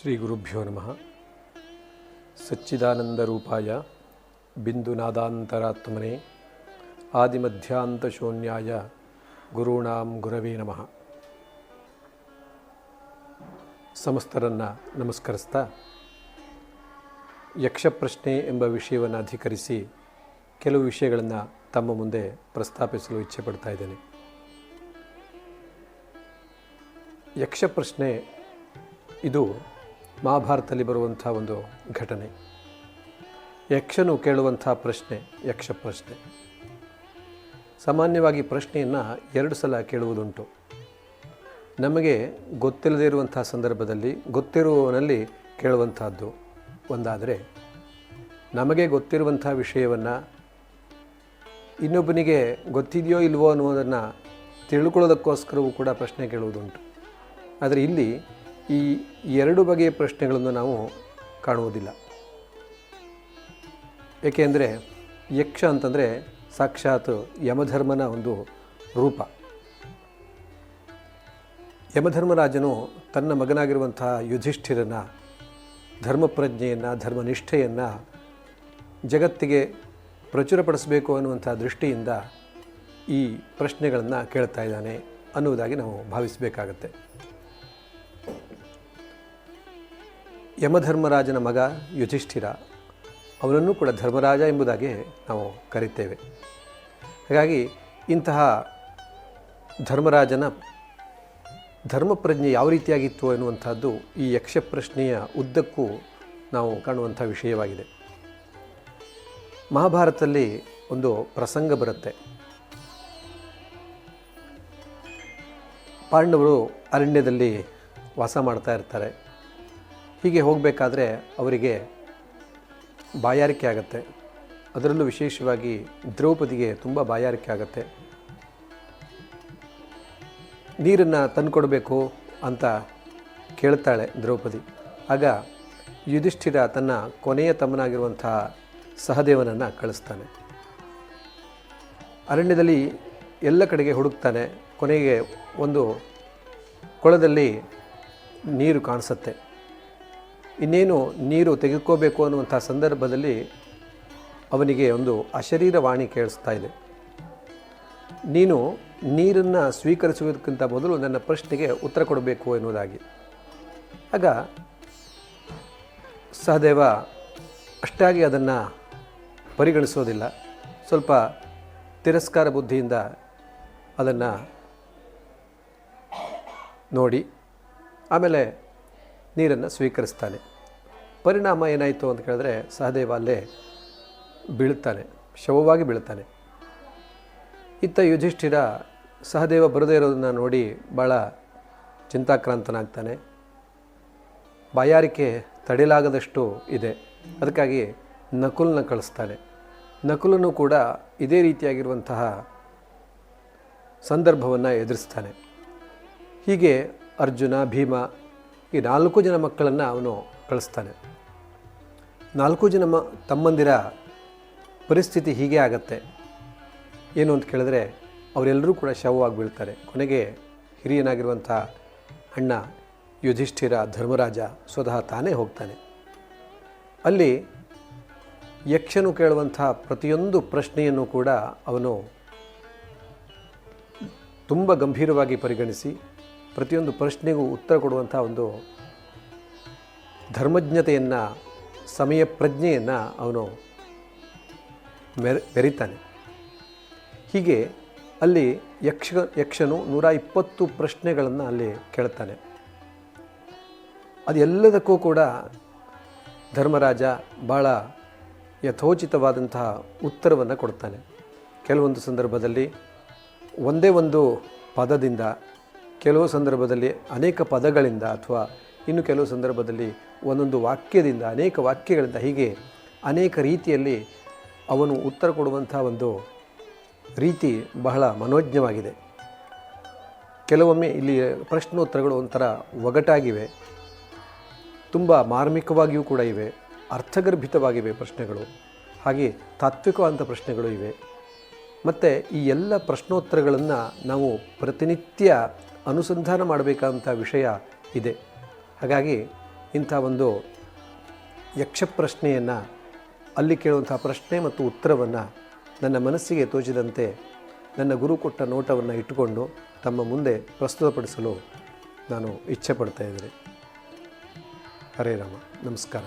ಶ್ರೀ ಗುರುಭ್ಯೋ ನಮಃ ಸಚ್ಚಿದಾನಂದರೂಪಾಯ ಬಿಂದುನಾದಾಂತರಾತ್ಮನೆ ಆದಿಮಧ್ಯಾಂತಶೂನ್ಯಾಯ ಗುರುಣಾಂ ಗುರವೇ ನಮಃ. ಸಮಸ್ತರನ್ನು ನಮಸ್ಕರಿಸ್ತಾ, ಯಕ್ಷಪ್ರಶ್ನೆ ಎಂಬ ವಿಷಯವನ್ನು ಅಧಿಕರಿಸಿ ಕೆಲವು ವಿಷಯಗಳನ್ನು ತಮ್ಮ ಮುಂದೆ ಪ್ರಸ್ತಾಪಿಸಲು ಇಚ್ಛೆ ಪಡ್ತಾ ಇದ್ದೇನೆ. ಯಕ್ಷಪ್ರಶ್ನೆ ಇದು ಮಹಾಭಾರತದಲ್ಲಿ ಬರುವಂಥ ಒಂದು ಘಟನೆ. ಯಕ್ಷನು ಕೇಳುವಂಥ ಪ್ರಶ್ನೆ, ಯಕ್ಷ ಪ್ರಶ್ನೆ. ಸಾಮಾನ್ಯವಾಗಿ ಪ್ರಶ್ನೆಯನ್ನು ಎರಡು ಸಲ ಕೇಳುವುದುಂಟು. ನಮಗೆ ಗೊತ್ತಿಲ್ಲದೇ ಇರುವಂಥ ಸಂದರ್ಭದಲ್ಲಿ ಗೊತ್ತಿರುವವನಲ್ಲಿ ಕೇಳುವಂಥದ್ದು ಒಂದಾದರೆ, ನಮಗೆ ಗೊತ್ತಿರುವಂಥ ವಿಷಯವನ್ನು ಇನ್ನೊಬ್ಬನಿಗೆ ಗೊತ್ತಿದೆಯೋ ಇಲ್ವೋ ಅನ್ನೋದನ್ನು ತಿಳ್ಕೊಳ್ಳೋದಕ್ಕೋಸ್ಕರವೂ ಕೂಡ ಪ್ರಶ್ನೆ ಕೇಳುವುದುಂಟು. ಆದರೆ ಇಲ್ಲಿ ಈ ಎರಡು ಬಗೆಯ ಪ್ರಶ್ನೆಗಳನ್ನು ನಾವು ಕಾಣುವುದಿಲ್ಲ. ಏಕೆಂದರೆ ಯಕ್ಷ ಅಂತಂದರೆ ಸಾಕ್ಷಾತ್ ಯಮಧರ್ಮನ ಒಂದು ರೂಪ. ಯಮಧರ್ಮರಾಜನು ತನ್ನ ಮಗನಾಗಿರುವಂಥ ಯುಧಿಷ್ಠಿರನ ಧರ್ಮಪ್ರಜ್ಞೆಯನ್ನು, ಧರ್ಮನಿಷ್ಠೆಯನ್ನು ಜಗತ್ತಿಗೆ ಪ್ರಚುರಪಡಿಸಬೇಕು ಅನ್ನುವಂಥ ದೃಷ್ಟಿಯಿಂದ ಈ ಪ್ರಶ್ನೆಗಳನ್ನು ಕೇಳ್ತಾ ಇದ್ದಾನೆ ಅನ್ನುವುದಾಗಿ ನಾವು ಭಾವಿಸಬೇಕಾಗತ್ತೆ. ಯಮಧರ್ಮರಾಜನ ಮಗ ಯುಧಿಷ್ಠಿರ, ಅವನನ್ನು ಕೂಡ ಧರ್ಮರಾಜ ಎಂಬುದಾಗಿ ನಾವು ಕರೀತೇವೆ. ಹಾಗಾಗಿ ಇಂತಹ ಧರ್ಮರಾಜನ ಧರ್ಮಪ್ರಜ್ಞೆ ಯಾವ ರೀತಿಯಾಗಿತ್ತು ಎನ್ನುವಂಥದ್ದು ಈ ಯಕ್ಷಪ್ರಶ್ನೆಯ ಉದ್ದಕ್ಕೂ ನಾವು ಕಾಣುವಂಥ ವಿಷಯವಾಗಿದೆ. ಮಹಾಭಾರತದಲ್ಲಿ ಒಂದು ಪ್ರಸಂಗ ಬರುತ್ತೆ. ಪಾಂಡವರು ಅರಣ್ಯದಲ್ಲಿ ವಾಸ ಮಾಡ್ತಾ ಇರ್ತಾರೆ. ಹೀಗೆ ಹೋಗಬೇಕಾದ್ರೆ ಅವರಿಗೆ ಬಾಯಾರಿಕೆ ಆಗುತ್ತೆ. ಅದರಲ್ಲೂ ವಿಶೇಷವಾಗಿ ದ್ರೌಪದಿಗೆ ತುಂಬ ಬಾಯಾರಿಕೆ ಆಗುತ್ತೆ. ನೀರನ್ನು ತಂದುಕೊಡಬೇಕು ಅಂತ ಕೇಳ್ತಾಳೆ ದ್ರೌಪದಿ. ಆಗ ಯುಧಿಷ್ಠಿರ ತನ್ನ ಕೊನೆಯ ತಮ್ಮನಾಗಿರುವಂಥ ಸಹದೇವನನ್ನು ಕಳಿಸ್ತಾನೆ. ಅರಣ್ಯದಲ್ಲಿ ಎಲ್ಲ ಕಡೆಗೆ ಹುಡುಕ್ತಾನೆ. ಕೊನೆಗೆ ಒಂದು ಕೊಳದಲ್ಲಿ ನೀರು ಕಾಣಿಸುತ್ತೆ. ಇನ್ನೇನು ನೀರು ತೆಗೆದುಕೋಬೇಕು ಅನ್ನುವಂಥ ಸಂದರ್ಭದಲ್ಲಿ ಅವನಿಗೆ ಒಂದು ಅಶರೀರವಾಣಿ ಕೇಳಿಸ್ತಾ ಇದೆ. ನೀನು ನೀರನ್ನು ಸ್ವೀಕರಿಸುವುದಕ್ಕಿಂತ ಮೊದಲು ನನ್ನ ಪ್ರಶ್ನೆಗೆ ಉತ್ತರ ಕೊಡಬೇಕು ಎನ್ನುವುದಾಗಿ. ಆಗ ಸಹದೇವ ಅಷ್ಟಾಗಿ ಅದನ್ನು ಪರಿಗಣಿಸೋದಿಲ್ಲ. ಸ್ವಲ್ಪ ತಿರಸ್ಕಾರ ಬುದ್ಧಿಯಿಂದ ಅದನ್ನು ನೋಡಿ. ಆಮೇಲೆ ನೀರನ್ನು ಸ್ವೀಕರಿಸ್ತಾನೆ. ಪರಿಣಾಮ ಏನಾಯಿತು ಅಂತ ಕೇಳಿದ್ರೆ ಸಹದೇವ ಅಲ್ಲೇ ಬೀಳ್ತಾನೆ ಶವವಾಗಿ ಬೀಳ್ತಾನೆ ಇತ್ತ ಯುಧಿಷ್ಠಿರ ಸಹದೇವ ಬರದೇ ಇರೋದನ್ನು ನೋಡಿ ಭಾಳ ಚಿಂತಾಕ್ರಾಂತನಾಗ್ತಾನೆ. ಬಾಯಾರಿಕೆ ತಡೆಯಲಾಗದಷ್ಟು ಇದೆ. ಅದಕ್ಕಾಗಿ ನಕುಲನ್ನ ಕಳಿಸ್ತಾನೆ. ನಕುಲನು ಕೂಡ ಇದೇ ರೀತಿಯಾಗಿರುವಂತಹ ಸಂದರ್ಭವನ್ನು ಎದುರಿಸ್ತಾನೆ. ಹೀಗೆ ಅರ್ಜುನ ಭೀಮ ಈ ನಾಲ್ಕು ಜನ ಮಕ್ಕಳನ್ನು ಅವನು ಕಳಿಸ್ತಾನೆ. ನಾಲ್ಕು ಜನ ಮ, ತಮ್ಮಂದಿರ ಪರಿಸ್ಥಿತಿ ಹೀಗೆ ಆಗತ್ತೆ. ಏನು ಅಂತ ಕೇಳಿದ್ರೆ, ಅವರೆಲ್ಲರೂ ಕೂಡ ಶವವಾಗಿ ಬೀಳ್ತಾರೆ. ಕೊನೆಗೆ ಹಿರಿಯನಾಗಿರುವಂಥ ಅಣ್ಣ ಯುಧಿಷ್ಠಿರ ಧರ್ಮರಾಜ ಸ್ವತಃ ತಾನೇ ಹೋಗ್ತಾನೆ. ಅಲ್ಲಿ ಯಕ್ಷನು ಕೇಳುವಂಥ ಪ್ರತಿಯೊಂದು ಪ್ರಶ್ನೆಯನ್ನು ಕೂಡ ಅವನು ತುಂಬ ಗಂಭೀರವಾಗಿ ಪರಿಗಣಿಸಿ ಪ್ರತಿಯೊಂದು ಪ್ರಶ್ನೆಗೂ ಉತ್ತರ ಕೊಡುವಂಥ ಒಂದು ಧರ್ಮಜ್ಞತೆಯನ್ನು, ಸಮಯ ಪ್ರಜ್ಞೆಯನ್ನು ಅವನು ಮೆರೆ, ಮೆರೀತಾನೆ. ಹೀಗೆ ಅಲ್ಲಿ ಯಕ್ಷ, ಯಕ್ಷನು ನೂರ ಇಪ್ಪತ್ತು ಪ್ರಶ್ನೆಗಳನ್ನು ಅಲ್ಲಿ ಕೇಳ್ತಾನೆ. ಅದೆಲ್ಲದಕ್ಕೂ ಕೂಡ ಧರ್ಮರಾಜ ಭಾಳ ಯಥೋಚಿತವಾದಂತಹ ಉತ್ತರವನ್ನು ಕೊಡ್ತಾನೆ. ಕೆಲವೊಂದು ಸಂದರ್ಭದಲ್ಲಿ ಒಂದೇ ಒಂದು ಪದದಿಂದ ಕೆಲವು ಸಂದರ್ಭದಲ್ಲಿ ಅನೇಕ ಪದಗಳಿಂದ ಅಥವಾ ಇನ್ನು ಕೆಲವು ಸಂದರ್ಭದಲ್ಲಿ ಒಂದೊಂದು ವಾಕ್ಯದಿಂದ, ಅನೇಕ ವಾಕ್ಯಗಳಿಂದ ಹೀಗೆ ಅನೇಕ ರೀತಿಯಲ್ಲಿ ಅವನು ಉತ್ತರ ಕೊಡುವಂಥ ಒಂದು ರೀತಿ ಬಹಳ ಮನೋಜ್ಞವಾಗಿದೆ. ಕೆಲವೊಮ್ಮೆ ಇಲ್ಲಿ ಪ್ರಶ್ನೋತ್ತರಗಳು ಒಂಥರ ಒಗಟಾಗಿವೆ. ತುಂಬ ಮಾರ್ಮಿಕವಾಗಿಯೂ ಕೂಡ ಇವೆ. ಅರ್ಥಗರ್ಭಿತವಾಗಿವೆ ಪ್ರಶ್ನೆಗಳು. ಹಾಗೆ ತಾತ್ವಿಕವಾದಂಥ ಪ್ರಶ್ನೆಗಳು ಇವೆ. ಮತ್ತು ಈ ಎಲ್ಲ ಪ್ರಶ್ನೋತ್ತರಗಳನ್ನು ನಾವು ಪ್ರತಿನಿತ್ಯ ಅನುಸಂಧಾನ ಮಾಡಬೇಕಾದಂಥ ವಿಷಯ ಇದೆ. ಹಾಗಾಗಿ ಇಂಥ ಒಂದು ಯಕ್ಷಪ್ರಶ್ನೆಯನ್ನು ಅಲ್ಲಿ ಕೇಳುವಂಥ ಪ್ರಶ್ನೆ ಮತ್ತು ಉತ್ತರವನ್ನು ನನ್ನ ಮನಸ್ಸಿಗೆ ತೋಚಿದಂತೆ ನನ್ನ ಗುರು ಕೊಟ್ಟ ನೋಟವನ್ನು ಇಟ್ಟುಕೊಂಡು ತಮ್ಮ ಮುಂದೆ ಪ್ರಸ್ತುತಪಡಿಸಲು ನಾನು ಇಚ್ಛೆ ಪಡ್ತಾ ಇದ್ದೀನಿ. ಹರೇ ರಾಮ. ನಮಸ್ಕಾರ.